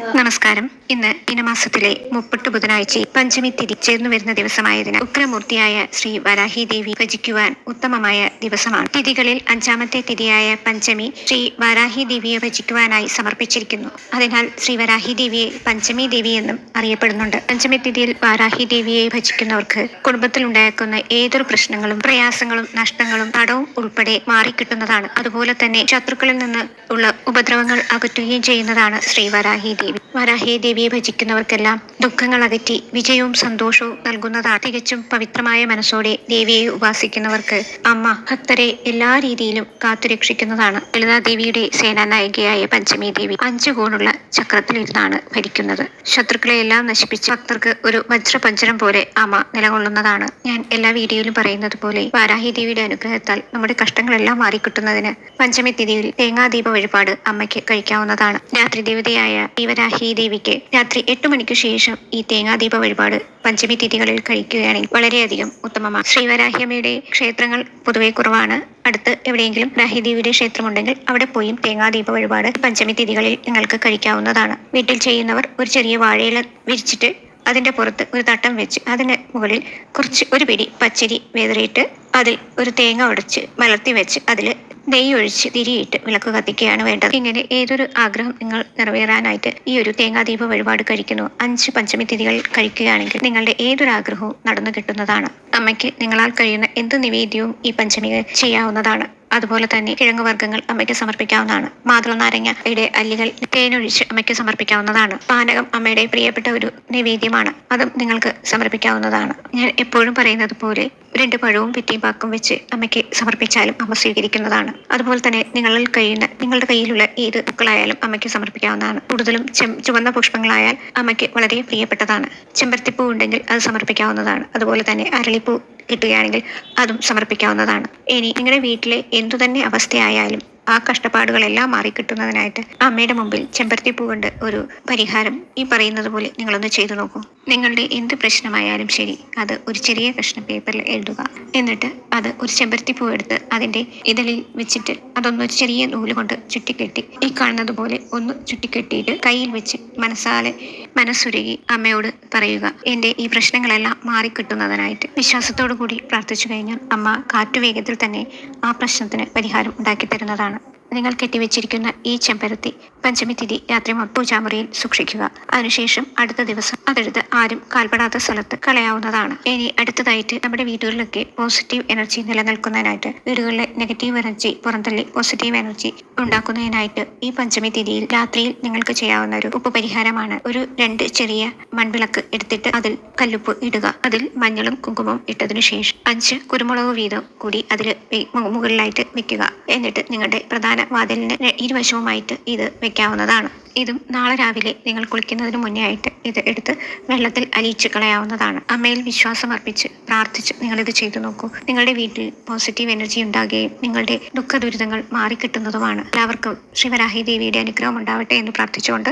നമസ്കാരം. ഇന്ന് ഇനമാസത്തിലെ മുപ്പട്ട് ബുധനാഴ്ച പഞ്ചമി തിരി ചേർന്നു വരുന്ന ദിവസമായതിനാൽ ഉഗ്രമൂർത്തിയായ ശ്രീ വരാഹി ദേവി ഭജിക്കുവാൻ ഉത്തമമായ ദിവസമാണ്. തിഥികളിൽ അഞ്ചാമത്തെ തിഥിയായ പഞ്ചമി ശ്രീ വരാഹി ദേവിയെ ഭജിക്കുവാനായി സമർപ്പിച്ചിരിക്കുന്നു. അതിനാൽ ശ്രീ വരാഹി ദേവിയെ പഞ്ചമി ദേവി എന്നും അറിയപ്പെടുന്നുണ്ട്. പഞ്ചമി തിഥിയിൽ വാരാഹി ദേവിയെ ഭജിക്കുന്നവർക്ക് കുടുംബത്തിൽ ഉണ്ടാക്കുന്ന ഏതൊരു പ്രശ്നങ്ങളും പ്രയാസങ്ങളും നഷ്ടങ്ങളും കടവും ഉൾപ്പെടെ മാറിക്കിട്ടുന്നതാണ്. അതുപോലെ തന്നെ ശത്രുക്കളിൽ നിന്ന് ഉള്ള ഉപദ്രവങ്ങൾ അകറ്റുകയും ചെയ്യുന്നതാണ് ശ്രീ വരാഹി ദേവി. വരാഹി ദേവിയെ ഭജിക്കുന്നവർക്കെല്ലാം ദുഃഖങ്ങൾ അകറ്റി വിജയവും സന്തോഷവും നൽകുന്നതാണ് തികച്ചും പവിത്രമായ മനസ്സോടെ ദേവിയെ ഉപാസിക്കുന്നവർക്ക് അമ്മ ഭക്തരെ എല്ലാ രീതിയിലും കാത്തുരക്ഷിക്കുന്നതാണ്. ലളിതാ ദേവിയുടെ സേനാനായികയായ പഞ്ചമി ദേവി അഞ്ചു കോണുള്ള ചക്രത്തിലിരുന്നാണ് ഭരിക്കുന്നത്. ശത്രുക്കളെ എല്ലാം നശിപ്പിച്ച് ഭക്തർക്ക് ഒരു വജ്രപഞ്ചരം പോലെ അമ്മ നിലകൊള്ളുന്നതാണ്. ഞാൻ എല്ലാ വീഡിയോയിലും പറയുന്നത് പോലെ വാരാഹി ദേവിയുടെ അനുഗ്രഹത്താൽ നമ്മുടെ കഷ്ടങ്ങളെല്ലാം മാറിക്കിട്ടുന്നതിന് പഞ്ചമി തിഥിയിൽ തേങ്ങാദീപ വഴിപാട് അമ്മയ്ക്ക് കഴിക്കാവുന്നതാണ്. രാത്രി ദേവതയായ ദീവരാഹി ദേവിക്ക് രാത്രി എട്ട് മണിക്ക് ശേഷം ഈ തേങ്ങാദീപ വഴിപാട് പഞ്ചമി തിഥികളിൽ കഴിക്കുകയാണെങ്കിൽ വളരെയധികം ഉത്തമമാണ്. ശ്രീവരാഹിയമ്മയുടെ ക്ഷേത്രങ്ങൾ പൊതുവെ കുറവാണ്. അടുത്ത് എവിടെയെങ്കിലും രാഹിദേവിയുടെ ക്ഷേത്രമുണ്ടെങ്കിൽ അവിടെ പോയും തേങ്ങാദീപ വഴിപാട് പഞ്ചമി തിഥികളിൽ നിങ്ങൾക്ക് കഴിക്കാവുന്നതാണ്. വീട്ടിൽ ചെയ്യുന്നവർ ഒരു ചെറിയ വാഴയില വിരിച്ചിട്ട് അതിന്റെ പുറത്ത് ഒരു തട്ടം വെച്ച് അതിന് മുകളിൽ കുറച്ച് ഒരു പിടി പച്ചരി വെതറിയിട്ട് അതിൽ ഒരു തേങ്ങ ഉടച്ച് മലർത്തി വെച്ച് അതിൽ നെയ്യ് ഒഴിച്ച് തിരിയിട്ട് വിളക്ക് കത്തിക്കുകയാണ് വേണ്ടത്. ഇങ്ങനെ ഏതൊരു ആഗ്രഹം നിങ്ങൾ നിറവേറാനായിട്ട് ഈ ഒരു തേങ്ങാദീപ വഴിപാട് കഴിക്കുന്നു. അഞ്ച് പഞ്ചമി തിഥികൾ കഴിക്കുകയാണെങ്കിൽ നിങ്ങളുടെ ഏതൊരു ആഗ്രഹവും നടന്നു കിട്ടുന്നതാണ്. അമ്മയ്ക്ക് നിങ്ങളാൽ കഴിയുന്ന എന്ത് നിവേദ്യവും ഈ പഞ്ചമി ചെയ്യാവുന്നതാണ്. അതുപോലെ തന്നെ കിഴങ്ങ് വർഗങ്ങൾ അമ്മയ്ക്ക് സമർപ്പിക്കാവുന്നതാണ്. മാതൃ നാരങ്ങയുടെ അല്ലികൾ തേനൊഴിച്ച് അമ്മയ്ക്ക് സമർപ്പിക്കാവുന്നതാണ്. പാനകം അമ്മയുടെ പ്രിയപ്പെട്ട ഒരു നിവേദ്യമാണ്. അതും നിങ്ങൾക്ക് സമർപ്പിക്കാവുന്നതാണ്. ഞാൻ എപ്പോഴും പറയുന്നത് പോലെ രണ്ട് പഴവും പിറ്റിയും പാക്കും വെച്ച് അമ്മയ്ക്ക് സമർപ്പിച്ചാലും അമ്മ സ്വീകരിക്കുന്നതാണ്. അതുപോലെ തന്നെ നിങ്ങളിൽ കഴിയുന്ന നിങ്ങളുടെ കയ്യിലുള്ള ഏത് പൂക്കളായാലും അമ്മയ്ക്ക് സമർപ്പിക്കാവുന്നതാണ്. കൂടുതലും ചുവന്ന പുഷ്പങ്ങളായാൽ അമ്മയ്ക്ക് വളരെ പ്രിയപ്പെട്ടതാണ്. ചെമ്പരത്തിപ്പൂ ഉണ്ടെങ്കിൽ അത് സമർപ്പിക്കാവുന്നതാണ്. അതുപോലെ തന്നെ അരളിപ്പൂ കിട്ടുകയാണെങ്കിൽ അതും സമർപ്പിക്കാവുന്നതാണ്. ഇനി നിങ്ങളുടെ വീട്ടിലെ എന്തുതന്നെ അവസ്ഥയായാലും ആ കഷ്ടപ്പാടുകളെല്ലാം മാറിക്കിട്ടുന്നതിനായിട്ട് അമ്മയുടെ മുമ്പിൽ ചെമ്പരത്തിപ്പൂ കൊണ്ട് ഒരു പരിഹാരം ഈ പറയുന്നത് പോലെ നിങ്ങളൊന്ന് ചെയ്തു നോക്കൂ. നിങ്ങളുടെ എന്ത് പ്രശ്നമായാലും ശരി അത് ഒരു ചെറിയ കഷ്ണം പേപ്പറിൽ എഴുതുക. എന്നിട്ട് അത് ഒരു ചെമ്പരത്തി പൂ എടുത്ത് അതിന്റെ ഇതളിൽ വെച്ചിട്ട് അതൊന്ന് ചെറിയ നൂൽ കൊണ്ട് ചുറ്റിക്കെട്ടി ഈ കാണുന്നത് പോലെ ഒന്ന് ചുറ്റിക്കെട്ടിയിട്ട് കയ്യിൽ വെച്ച് മനസ്സാലെ മനസ്സുരുകി അമ്മയോട് പറയുക എന്റെ ഈ പ്രശ്നങ്ങളെല്ലാം മാറിക്കിട്ടുന്നതിനായിട്ട് വിശ്വാസത്തോടു കൂടി പ്രാർത്ഥിച്ചു കഴിഞ്ഞാൽ അമ്മ കാറ്റുവേഗത്തിൽ തന്നെ ആ പ്രശ്നത്തിന് പരിഹാരം ഉണ്ടാക്കി തരുന്നതാണ് നിങ്ങൾ കെട്ടിവെച്ചിരിക്കുന്ന ഈ ചെമ്പരത്തി പഞ്ചമി തിഥി രാത്രി പൂജാമുറിയിൽ സൂക്ഷിക്കുക. അതിനുശേഷം അടുത്ത ദിവസം അതെടുത്ത് ആരും കാൽപ്പെടാത്ത സ്ഥലത്ത് കളയാവുന്നതാണ്. ഇനി അടുത്തതായിട്ട് നമ്മുടെ വീടുകളിലൊക്കെ പോസിറ്റീവ് എനർജി നിലനിൽക്കുന്നതിനായിട്ട് വീടുകളിലെ നെഗറ്റീവ് എനർജി പുറന്തള്ളി പോസിറ്റീവ് എനർജി ഉണ്ടാക്കുന്നതിനായിട്ട് ഈ പഞ്ചമി തിഥിയിൽ രാത്രിയിൽ നിങ്ങൾക്ക് ചെയ്യാവുന്ന ഒരു ഉപ്പ് പരിഹാരമാണ് ഒരു രണ്ട് ചെറിയ മൺവിളക്ക് എടുത്തിട്ട് അതിൽ കല്ലുപ്പ് ഇടുക. അതിൽ മഞ്ഞളും കുങ്കുമവും ഇട്ടതിനു ശേഷം അഞ്ച് കുരുമുളക് വീതം കൂടി അതിൽ മുകളിലായിട്ട് വെക്കുക. എന്നിട്ട് നിങ്ങളുടെ പ്രധാന വാതിലിന് ഇരുവശവുമായിട്ട് ഇത് വെക്കാവുന്നതാണ് ഇതും നാളെ രാവിലെ നിങ്ങൾ കുളിക്കുന്നതിന് മുന്നേ ആയിട്ട് ഇത് എടുത്ത് വെള്ളത്തിൽ അലിയിച്ച് കളയാവുന്നതാണ്. അമ്മയിൽ വിശ്വാസം അർപ്പിച്ച് പ്രാർത്ഥിച്ച് നിങ്ങളിത് ചെയ്തു നോക്കൂ. നിങ്ങളുടെ വീട്ടിൽ പോസിറ്റീവ് എനർജി ഉണ്ടാകുകയും നിങ്ങളുടെ ദുഃഖ ദുരിതങ്ങൾ മാറിക്കിട്ടുന്നതുമാണ്. എല്ലാവർക്കും ശിവരാഹി ദേവിയുടെ അനുഗ്രഹം ഉണ്ടാവട്ടെ എന്ന് പ്രാർത്ഥിച്ചുകൊണ്ട്